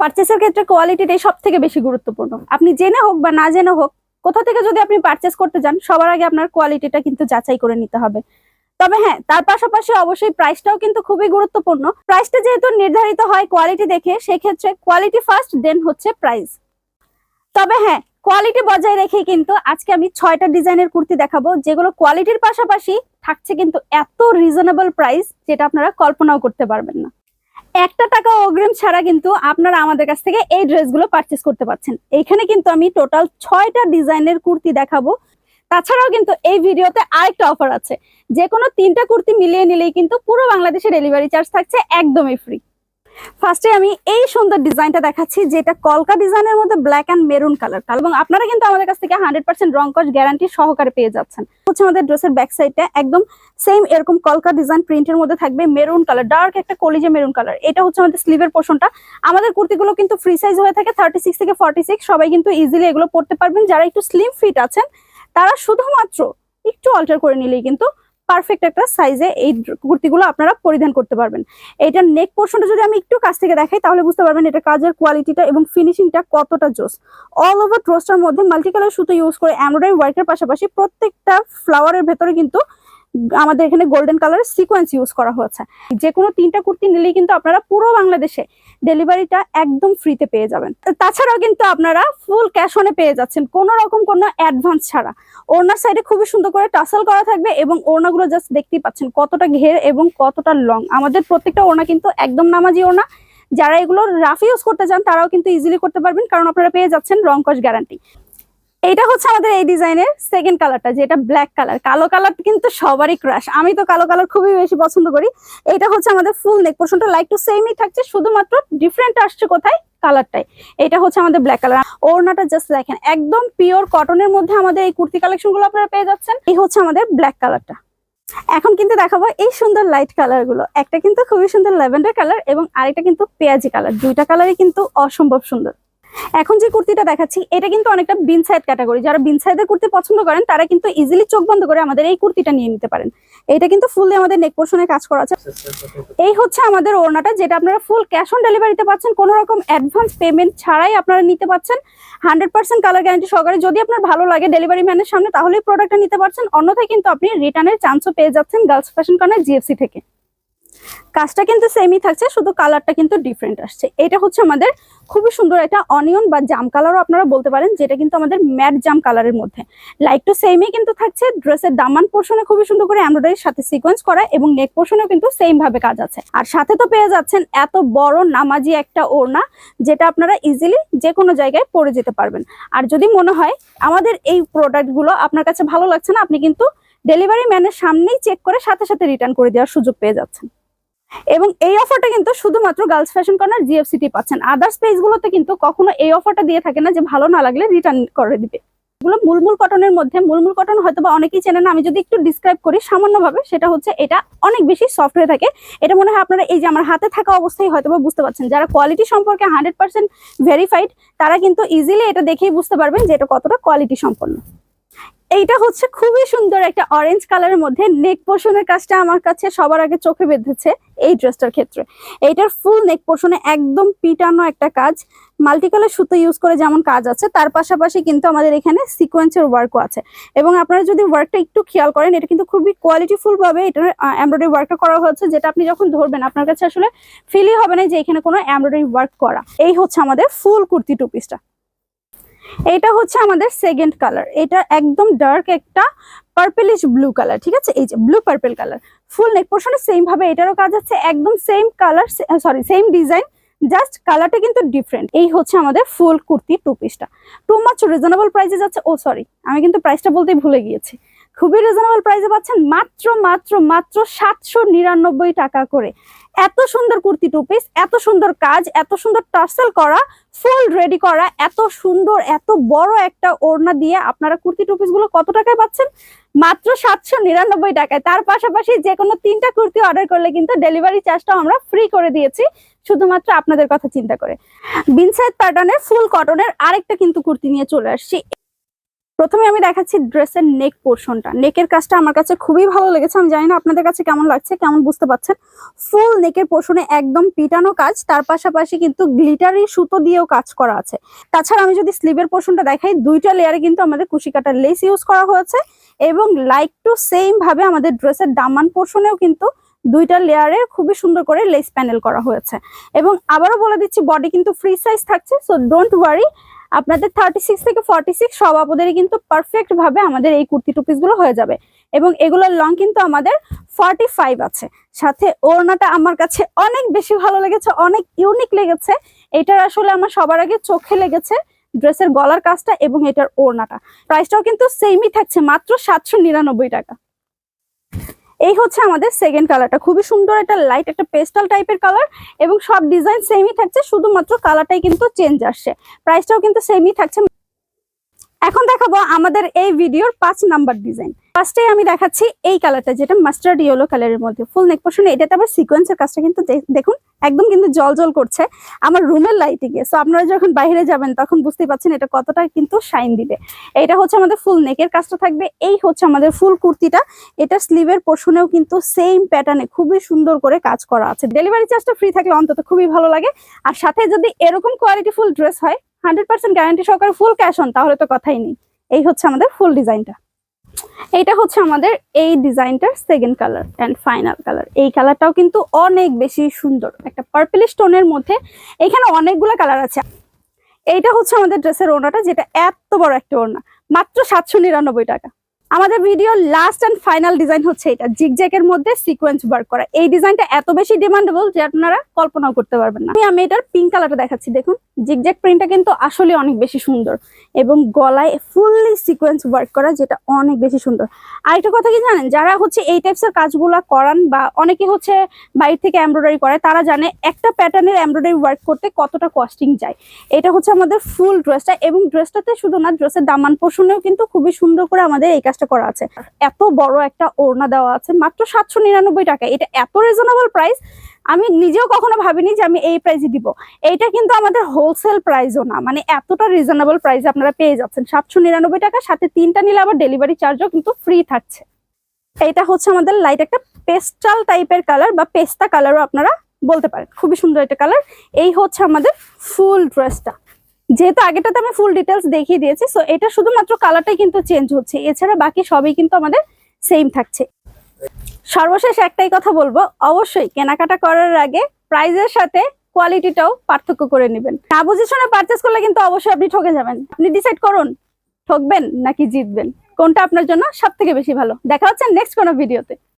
পার্চেসের ক্ষেত্রে কোয়ালিটিটাই সব থেকে বেশি গুরুত্বপূর্ণ। আপনি জেনে হোক বা না জেনে হোক, কোথা থেকে যদি আপনি পারচেস করতে যান, সবার আগে আপনার কোয়ালিটিটা কিন্তু যাচাই করে নিতে হবে। তবে হ্যাঁ তার পাশাপাশি অবশ্যই প্রাইসটাও কিন্তু খুবই গুরুত্বপূর্ণ। প্রাইসটা যেহেতু নির্ধারিত হয় কোয়ালিটি দেখে, সেক্ষেত্রে কোয়ালিটি ফার্স্ট দেন হচ্ছে প্রাইস তবে হ্যাঁ কোয়ালিটি বজায় রেখে কিন্তু আজকে আমি ছয়টা ডিজাইনের কুর্তি দেখাবো, যেগুলো কোয়ালিটির পাশাপাশি থাকছে কিন্তু এত রিজনেবল প্রাইস যেটা আপনারা কল্পনাও করতে পারবেন না। একটা টাকা অগ্রিম ছাড়া কিন্তু আপনারা আমাদের কাছ থেকে এই ড্রেসগুলো পারচেস করতে পারছেন। এইখানে কিন্তু আমি টোটাল ছয়টা ডিজাইনের কুর্তি দেখাবো। তাছাড়াও কিন্তু এই ভিডিওতে আরেকটা অফার আছে। যে কোনো তিনটা কুর্তি মিলিয়ে নিলেই কিন্তু পুরো বাংলাদেশে ডেলিভারি চার্জ থাকছে একদমই ফ্রি ফার্স্টে আমি এই সুন্দর ডিজাইনটা দেখাচ্ছি, যেটা কলকা ডিজাইনের মধ্যে ব্ল্যাক অ্যান্ড মেরুন কালার এবং আপনারা কিন্তু আমাদের কাছ থেকে হান্ড্রেড পার্সেন্ট রং কস গ্যারান্টি সহকারে পেয়ে যাচ্ছেন। হচ্ছে আমাদের ড্রেসের ব্যাক সাইডটা একদম সেম এরকম কলকা ডিজাইন প্রিন্টের মধ্যে থাকবে মেরুন কালার ডার্ক একটা কলিজে মেরুন কালার এটা হচ্ছে আমাদের স্লিভের পোর্শনটা আমাদের কুর্তিগুলো কিন্তু ফ্রি সাইজ হয়ে থাকে থার্টি সিক্স থেকে ফর্টি সিক্স সবাই কিন্তু ইজিলি এগুলো পড়তে পারবেন। যারা একটু স্লিম ফিট আছেন, তারা শুধুমাত্র একটু অল্টার করে নিলেই কিন্তু পারফেক্ট একটা সাইজে এই কুর্তিগুলো আপনারা পরিধান করতে পারবেন। এইটার নেক পোর্শনটা যদি আমি একটু কাছ থেকে দেখাই, তাহলে বুঝতে পারবেন এটা কাজের কোয়ালিটিটা এবং ফিনিশিংটা কতটা জোস। অল ওভার ড্রোসটার মধ্যে মাল্টি কালার সুতো ইউজ করে এমব্রয়ডারি ওয়ার্কের পাশাপাশি প্রত্যেকটা ফ্লাওয়ারের ভেতরে কিন্তু আমাদের এখানে গোল্ডেন কালার সিকোয়েন্স ইউজ করা হয়েছে। যে কোনো তিনটা কুর্তি নিলেই কিন্তু আপনারা পুরো বাংলাদেশে ডেলিভারিটা একদম ফ্রিতে পেয়ে যাবেন। তাছাড়াও কিন্তু আপনারা ফুল ক্যাশ অনে পেয়ে যাচ্ছেন, কোনো রকম কোনো অ্যাডভান্স ছাড়া। ওড়নার সাইডে খুবই সুন্দর করে টাসাল করা থাকবে এবং ওড়নাগুলো জাস্ট দেখতেই পাচ্ছেন কতটা ঘের এবং কতটা লং আমাদের প্রত্যেকটা ওড়না কিন্তু একদম নামাজি ওড়না। যারা এগুলো রাফ ইউজ করতে চান, তারাও কিন্তু ইজিলি করতে পারবেন, কারণ আপনারা পেয়ে যাচ্ছেন রং কস গ্যারান্টি এইটা হচ্ছে আমাদের এই ডিজাইনের সেকেন্ড কালারটা যেটা ব্ল্যাক কালার কালো কালার কিন্তু সবারই ক্রাশ আমি তো কালো কালার খুবই বেশি পছন্দ করি। এটা হচ্ছে আমাদের ফুল নেক পোর্শনটা লাইক টু সেমই থাকছে, শুধুমাত্র ডিফারেন্ট আসছে কোথায়? কালারটাই এটা হচ্ছে আমাদের ব্ল্যাক কালার ওড়নাটা জাস্ট দেখেন, একদম পিওর কটনের মধ্যে আমাদের এই কুর্তি কালেকশনগুলো আপনারা পেয়ে যাচ্ছেন। এই হচ্ছে আমাদের ব্ল্যাক কালারটা এখন কিন্তু দেখাবো এই সুন্দর লাইট কালারগুলো। একটা কিন্তু খুবই সুন্দর ল্যাভেন্ডার কালার এবং আরেকটা কিন্তু পেঁয়াজি কালার দুইটা কালারই কিন্তু অসম্ভব সুন্দর। এখন যে কুর্তিটা দেখাচ্ছি, এটা কিন্তু অনেকটা বিন সাইড ক্যাটাগরি যারা বিন সাইডের কুর্তি পছন্দ করেন, তারা কিন্তু ইজিলি চোখ বন্ধ করে আমাদের এই কুর্তিটা নিয়ে নিতে পারেন। এটা কিন্তু ফুললি আমাদের নেক পোর্শনে কাজ করা আছে। এই হচ্ছে আমাদের ওড়নাটা, যেটা আপনারা ফুল ক্যাশ অন ডেলিভারিতে পাচ্ছেন। কোনো রকম অ্যাডভান্স পেমেন্ট ছাড়াই আপনারা নিতে পাচ্ছেন। হান্ড্রেড পার্সেন্ট কালার গ্যারান্টি সহকারে যদি আপনার ভালো লাগে ডেলিভারি ম্যানের সামনে, তাহলেই প্রোডাক্টটা নিতে পারছেন। অন্যথায় কিন্তু আপনি রিটার্নের চান্সও পেয়ে যাচ্ছেন গার্লস ফ্যাশন কর্নার জিএফসি থেকে। কাজটা কিন্তু সেমই থাকছে, শুধু কালারটা কিন্তু ডিফারেন্ট আসছে। এটা হচ্ছে আমাদের খুবই সুন্দর একটা অনিয়ন বা জাম কালারও আপনারা বলতে পারেন, যেটা কিন্তু আমাদের ম্যাট জাম কালারের মধ্যে। লাইক টু সেমই কিন্তু থাকছে ড্রেসের দামান পোর্শনে খুবই সুন্দর করে এমব্রয়ডারির সাথে সিকোয়েন্স করা এবং নেক পোর্শনেও কিন্তু সেম ভাবে কাজ আছে। আর সাথে তো পেয়ে যাচ্ছেন এত বড় নামাজি একটা ওড়না, যেটা আপনারা ইজিলি যে কোনো জায়গায় পরে যেতে পারবেন। আর যদি মনে হয় আমাদের এই প্রোডাক্টগুলো আপনার কাছে ভালো লাগছে না, আপনি কিন্তু ডেলিভারি ম্যানের সামনেই চেক করে সাথে সাথে রিটার্ন করে দেওয়ার সুযোগ পেয়ে যাচ্ছেন। এবং এই অফারটা কিন্তু শুধুমাত্র গার্লস ফ্যাশন কর্নার জিএফসিটি পাচ্ছেন। আদার্স পেজগুলোতে কিন্তু কখনো এই অফারটা দিয়ে থাকে না যে ভালো না লাগলে রিটার্ন করে দিবে। এগুলো মুলমুল কটনের মধ্যে, মূলমূল কটন হয়তো বা অনেকেই চেনেন আমি যদি একটু ডিসক্রাইব করি সামান্যভাবে, সেটা হচ্ছে এটা অনেক বেশি সফট হয়ে থাকে। এটা মনে হয় আপনারা এই যে আমার হাতে থাকা অবস্থায় হয়তো বা বুঝতে পারছেন। যারা কোয়ালিটি সম্পর্কে হান্ড্রেড পার্সেন্ট ভেরিফাইড তারা কিন্তু ইজিলি এটা দেখেই বুঝতে পারবেন যে এটা কতটা কোয়ালিটি সম্পন্ন। এইটা হচ্ছে খুবই সুন্দর একটা অরেঞ্জ কালারের মধ্যে নেক পোর্শনের কাজটা আমার কাছে সবার আগে চোখে বেঁধেছে এই ড্রেসটার ক্ষেত্রে। এইটার ফুল নেক পোর্শনে একদম পিটানো একটা কাজ। মাল্টি কালার সুতো ইউজ করে যেমন কাজ আছে, তার পাশাপাশি কিন্তু আমাদের এখানে সিকোয়েন্সের ওয়ার্কও আছে। এবং আপনারা যদি ওয়ার্কটা একটু খেয়াল করেন, এটা কিন্তু খুবই কোয়ালিটিফুল ভাবে এটার এমব্রয়ডারি ওয়ার্কটা করা হয়েছে, যেটা আপনি যখন ধরবেন, আপনার কাছে আসলে ফিলই হবে না যে এখানে কোনো এমব্রয়ডারি ওয়ার্ক করা। এই হচ্ছে আমাদের ফুল কুর্তি টু পিসটা এটা হচ্ছে আমাদের সেকেন্ড কালার এটা একদম ডার্ক একটা পার্পেলিশ ব্লু কালার ঠিক আছে? এই যে blue purple colour full neck পোর্শনে same ভাবে এটারও কাজ আছে, একদম same colour sorry same design just কালারটা কিন্তু ডিফারেন্ট এই হচ্ছে আমাদের ফুল কুর্তি টু। পিসটা টু মাছ রিজনেবল প্রাইসে যাচ্ছে, ও সরি আমি কিন্তু প্রাইসটা বলতেই ভুলে গিয়েছি। খুবই রিজনেবল প্রাইসে পাচ্ছেন মাত্র মাত্র মাত্র সাতশো নিরানব্বই টাকা করে। এত সুন্দর কুর্তি টু পিস এত সুন্দর কাজ, এত সুন্দর টার্সেল করা ফুল রেডি করা, এত সুন্দর, এত বড় একটা ওড়না দিয়ে আপনারা কুর্তি টু পিসগুলো কত টাকায় পাচ্ছেন? মাত্র সাতশো নিরানব্বই টাকায়। তার পাশাপাশি যে কোনো তিনটা কুর্তি অর্ডার করলে কিন্তু ডেলিভারি চার্জটাও আমরা ফ্রি করে দিয়েছি, শুধুমাত্র আপনাদের কথা চিন্তা করে। বিনসাইড প্যাটার্নের ফুল কটনের আরেকটা কিন্তু কুর্তি নিয়ে চলে আসছি। প্রথমে আমি দেখাচ্ছি ড্রেসের নেক পোর্শনটা নেকের কাজটা আমার কাছে খুবই ভালো লেগেছে। আমি জানি না আপনাদের কাছে কেমন লাগছে, কেমন বুঝতে পারছেন? ফুল নেকের পোর্শনে একদম পিটানো কাজ, তার পাশাপাশি কিন্তু গ্লিটারি সুতো দিয়েও কাজ করা আছে। তাছাড়া আমি যদি স্লিভের পোর্শনটা দেখাই, দুইটা লেয়ারে কিন্তু আমাদের কুশি কাটার লেস ইউজ করা হয়েছে এবং লাইক টু সেম ভাবে আমাদের ড্রেসের দামান পোর্শনেও কিন্তু দুইটা লেয়ারে খুবই সুন্দর করে লেস প্যানেল করা হয়েছে। এবং আবারও বলে দিচ্ছি বডি কিন্তু ফ্রি সাইজ থাকছে সো ডোন্ট ওয়ারি আপনাদের থার্টি সিক্স থেকে ফর্টি সিক্স সব আপুদেরই কিন্তু পারফেক্ট ভাবে আমাদের এই কুর্তি টু গুলো হয়ে যাবে। এবং এগুলোর লং কিন্তু আমাদের ফর্টি ফাইভ আছে। সাথে ওড়নাটা আমার কাছে অনেক বেশি ভালো লেগেছে, অনেক ইউনিক লেগেছে। এটার আসলে আমার সবার আগে চোখে লেগেছে ড্রেসের গলার কাজটা এবং এটার ওড়নাটা। প্রাইসটাও কিন্তু সেমই থাকছে, মাত্র সাতশো নিরানব্বই টাকা। এই হচ্ছে আমাদের সেকেন্ড কালারটা খুবই সুন্দর একটা লাইট একটা পেস্টাল টাইপের কালার এবং সব ডিজাইন সেমই থাকছে, শুধুমাত্র কালারটাই কিন্তু চেঞ্জ আসছে। প্রাইসটাও কিন্তু সেমই থাকছে। এখন দেখাবো আমাদের এই ভিডিওর পাঁচ নাম্বার ডিজাইন ফার্স্টে আমি দেখাচ্ছি এই কালারটা, যেটা মাস্টার্ড ইয়েলো কালারের মধ্যে। ফুল নেক পোর্শন এটাতে আবার সিকোয়েন্সের কাজটা কিন্তু দেখুন, একদম কিন্তু জল জল করছে। আমার রুমের লাইটিং এ সো আপনারা যখন বাইরে যাবেন, তখন বুঝতেই পাচ্ছেন এটা কতটা কিন্তু শাইন দিবে। এটা হচ্ছে আমাদের ফুল নেকের কাজটা থাকবে। এই হচ্ছে আমাদের ফুল কুর্তিটা। এটা স্লিভের পোর্শনেও কিন্তু সেম প্যাটার্নে খুবই সুন্দর করে কাজ করা আছে। ডেলিভারি চার্জটা ফ্রি থাকলে অন্তত খুবই ভালো লাগে। আর সাথে যদি এরকম কোয়ালিটি ফুল ড্রেস হয় হান্ড্রেড পার্সেন্ট গ্যারান্টি সহকারে ফুল ক্যাশ অন তাহলে তো কথাই নেই। এই হচ্ছে আমাদের ফুল ডিজাইনটা এইটা হচ্ছে আমাদের এই ডিজাইনটার second colour and final colour এই কালারটাও কিন্তু অনেক বেশি সুন্দর। একটা পার্পল স্টোনের মধ্যে এখানে অনেকগুলো কালার আছে। এইটা হচ্ছে আমাদের ড্রেসের ওড়নাটা, যেটা এত বড় একটা ওড়না। মাত্র সাতশো নিরানব্বই টাকা। আমাদের video last and final design হচ্ছে এটা। জিগজ্যাকের মধ্যে সিকোয়েন্স ওয়ার্ক করা। এই ডিজাইনটা এত বেশি ডিমান্ডেবল যে আপনারা কল্পনাও করতে পারবেন না। আমি এটার পিঙ্ক কালারটা দেখাচ্ছি, দেখুন। জিগজ্যাক প্রিন্টটা কিন্তু আসলে অনেক বেশি সুন্দর এবং গলায় ফুললি সিকোয়েন্স ওয়ার্ক করা, যেটা অনেক বেশি সুন্দর। আরেকটা কথা কি জানেন? যারা হচ্ছে এই টাইপসের কাজগুলা করান বা অনেকে হচ্ছে বাইরে থেকে এমব্রয়ডারি করে, তারা জানে একটা প্যাটার্নের এমব্রয়ডারি ওয়ার্ক করতে কতটা কস্টিং যায়। এটা হচ্ছে আমাদের ফুল ড্রেসটা এবং ড্রেসটাতে শুধু না ড্রেসের দামান পোষণেও কিন্তু খুবই সুন্দর করে আমাদের এই কাজটা করা আছে। এত বড় একটা ওড়না দেওয়া আছে, মাত্র সাতশো নিরানব্বই টাকা। এটা এত রিজনেবল প্রাইস আমি নিজেও কখনো ভাবিনি যে আমি এই প্রাইসে দিব। এইটা কিন্তু আমাদের হোলসেল প্রাইসও না মানে এতটা রিজনেবল প্রাইস আপনারা পেয়ে যাচ্ছেন। সাতশো নিরানব্বই টাকা, সাথে তিনটা নিলে আবার ডেলিভারি চার্জও কিন্তু ফ্রি থাকছে। এইটা হচ্ছে আমাদের লাইট একটা পেস্টাল টাইপের কালার বা পেস্তা কালারও আপনারা বলতে পারেন। খুবই সুন্দর একটা কালার এই হচ্ছে আমাদের ফুল ড্রেসটা যেহেতু আগেটাতে আমি ফুল ডিটেলস দেখিয়ে দিয়েছি সো এটা শুধুমাত্র কালারটাই কিন্তু চেঞ্জ হচ্ছে। এছাড়া বাকি সবই কিন্তু আমাদের সেম থাকছে। সর্বশেষ একটাই কথা বলব, অবশ্যই কেনাকাটা করার আগে প্রাইজের সাথে কোয়ালিটিটাও পার্থক্য করে নেবেন। না বুঝে শুনে পারচেস করলে কিন্তু অবশ্যই আপনি ঠকে যাবেন। আপনি ডিসাইড করুন, ঠকবেন নাকি জিতবেন, কোনটা আপনার জন্য সব থেকে বেশি ভালো। দেখা হচ্ছে নেক্সট কোনো ভিডিওতে